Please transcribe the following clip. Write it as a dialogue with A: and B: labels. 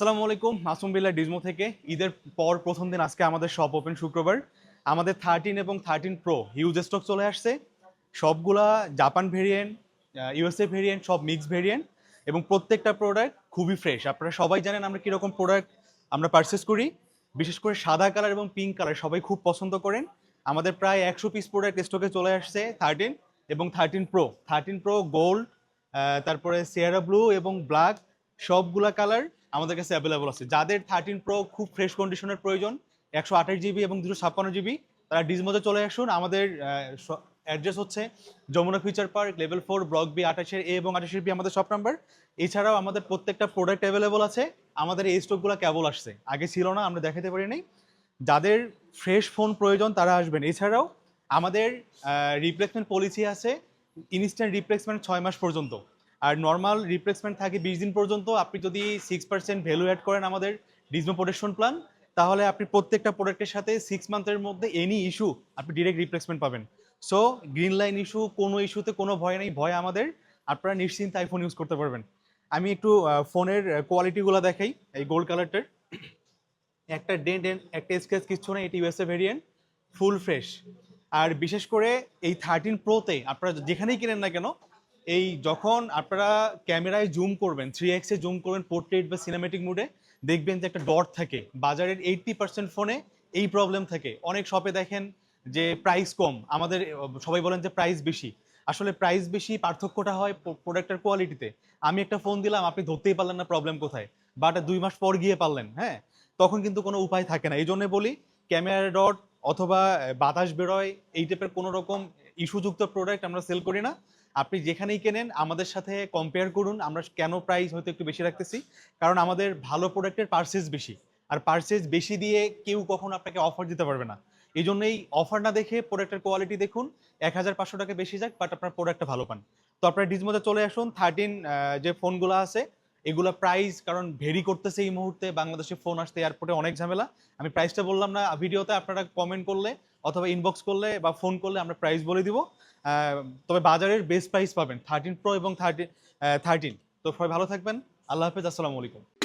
A: আসসালামু আলাইকুম, মাসুম বিল্লা ডিজমো থেকে। ঈদের পর প্রথম দিন আজকে আমাদের শপ ওপেন শুক্রবার। আমাদের থার্টিন এবং থার্টিন প্রো হিউজ স্টক চলে আসছে। সবগুলা জাপান ভেরিয়েন্ট ইউএসএ ভেরিয়েন্ট সব মিক্স ভেরিয়েন্ট এবং প্রত্যেকটা প্রোডাক্ট খুবই ফ্রেশ আপনারা সবাই জানেন আমরা কীরকম প্রোডাক্ট আমরা পারচেস করি। বিশেষ করে সাদা কালার এবং পিঙ্ক কালার সবাই খুব পছন্দ করেন। আমাদের প্রায় একশো পিস প্রোডাক্ট স্টকে চলে আসছে থার্টিন এবং thirteen pro thirteen pro gold তারপরে সিয়ারা ব্লু এবং ব্ল্যাক সবগুলা কালার আমাদের কাছে অ্যাভেলেবল আছে। যাদের থার্টিন প্রো খুব ফ্রেশ কন্ডিশনের প্রয়োজন, একশো আঠাশ জিবি এবং দুশো ছাপ্পান্ন জিবি তারা ডিজমোতে চলে আসুন। আমাদের অ্যাড্রেস হচ্ছে Jamuna future park level four block B আঠাশের এ এবং আঠাশের বি আমাদের শপ নাম্বার এছাড়াও আমাদের প্রত্যেকটা প্রোডাক্ট অ্যাভেলেবল আছে। আমাদের এই স্টকগুলো কেবল আসছে। আগে ছিল না, আমরা দেখাতে পারি যাদের ফ্রেশ ফোন প্রয়োজন, তারা আসবেন। এছাড়াও আমাদের রিপ্লেসমেন্ট পলিসি আছে। ইনস্ট্যান্ট রিপ্লেসমেন্ট ছয় মাস পর্যন্ত। আর নর্মাল রিপ্লেসমেন্ট থাকে বিশ দিন পর্যন্ত। আপনি যদি সিক্স পার্সেন্ট ভ্যালু অ্যাড করেন আমাদের ডিজমো প্রোটেকশন প্ল্যান তাহলে আপনি প্রত্যেকটা প্রোডাক্টের সাথে সিক্স মান্থের মধ্যে এনি ইস্যু আপনি ডিরেক্ট রিপ্লেসমেন্ট পাবেন। সো গ্রিন লাইন ইস্যু কোনো ইস্যুতে কোনো ভয় নেই, ভয় আমাদের। আপনারা নিশ্চিন্তে আইফোন ইউজ করতে পারবেন। আমি একটু ফোনের কোয়ালিটিগুলো দেখাই, এই গোল্ড কালারটার একটা ডেন্ট একটা স্ক্র্যাচ কিচ্ছু নেই, এটি ইউএসএ ভেরিয়েন্ট ফুল ফ্রেশ আর বিশেষ করে এই থার্টিন প্রোতে আপনারা যেখানেই কিনেন না কেন এই যখন আপনারা ক্যামেরায় জুম করবেন থ্রি এক্সে জুম করবেন পোর্ট্রেট বা সিনেমেটিক মুডে দেখবেন যে একটা ডট থাকে। বাজারের এইটটি পার্সেন্ট ফোনে এই প্রবলেম থাকে। অনেক শপে দেখেন যে প্রাইস কম। আমাদের, সবাই বলেন যে প্রাইস বেশি। আসলে প্রাইস বেশি, পার্থক্যটা হয় প্রোডাক্টের কোয়ালিটিতে আমি একটা ফোন দিলাম, আপনি ধরতেই পারলেন না প্রবলেম কোথায়। বাট দুই মাস পর গিয়ে পারলেন হ্যাঁ? তখন কিন্তু কোনো উপায় থাকে না। এই জন্য বলি ক্যামেরা ডট অথবা বাতাস বেরোয়, এই টাইপের কোনো রকম ইস্যুযুক্ত প্রোডাক্ট আমরা সেল করি না। আপনি যেখানেই কেনেন, আমাদের সাথে কম্পেয়ার করুন। আমরা কেন প্রাইস হয়তো একটু বেশি রাখতেছি? কারণ আমাদের ভালো প্রোডাক্টের পার্সেস বেশি। আর পার্সেস বেশি দিয়ে কেউ কখনো আপনাকে অফার দিতে পারবে না। এই জন্যই অফার না দেখে প্রোডাক্টের কোয়ালিটি দেখুন। এক হাজার পাঁচশো টাকা বেশি যাক বাট আপনার প্রোডাক্টটা ভালো পান। তো আপনার ডিজমোতে চলে আসুন। থার্টিন যে ফোনগুলো আছে, এগুলো প্রাইস কারণ ভেরি করতেছে এই মুহূর্তে। বাংলাদেশে ফোন আসতে এয়ারপোর্টে অনেক ঝামেলা। আমি প্রাইসটা বললাম না ভিডিওতে আপনারা কমেন্ট করলে অথবা ইনবক্স করলে বা ফোন করলে আমরা প্রাইস বলে দিব। তবে বাজারের বেস্ট প্রাইস পাবেন। থার্টিন প্রো এবং থার্টিন থার্টিন তো সবাই ভালো থাকবেন। আল্লাহ হাফেজ। আসসালামু আলাইকুম।